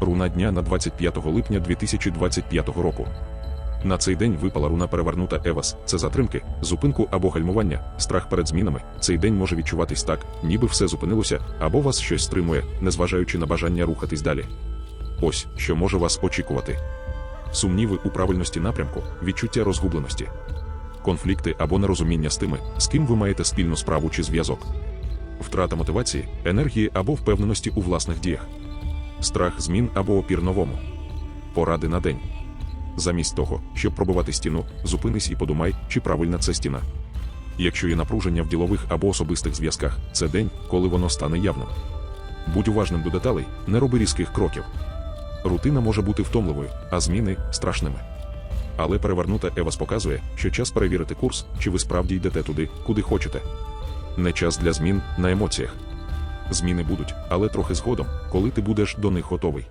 Руна дня на 25 липня 2025 року. На цей день випала руна перевернута Евас. Це затримки, зупинку або гальмування, страх перед змінами. Цей день може відчуватись так, ніби все зупинилося, або вас щось стримує, незважаючи на бажання рухатись далі. Ось що може вас очікувати: сумніви у правильності напрямку, відчуття розгубленості, конфлікти або нерозуміння з тими, з ким ви маєте спільну справу чи зв'язок, втрата мотивації, енергії або впевненості у власних діях, страх змін або опір новому, поради на день. Замість того, щоб пробувати стіну, зупинись і подумай, чи правильна це стіна. Якщо є напруження в ділових або особистих зв'язках, це день, коли воно стане явним. Будь уважним до деталей, не роби різких кроків. Рутина може бути втомливою, а зміни страшними. Але перевернута Евас показує, що час перевірити курс, чи ви справді йдете туди, куди хочете. Не час для змін на емоціях. Зміни будуть, але трохи згодом, коли ти будеш до них готовий.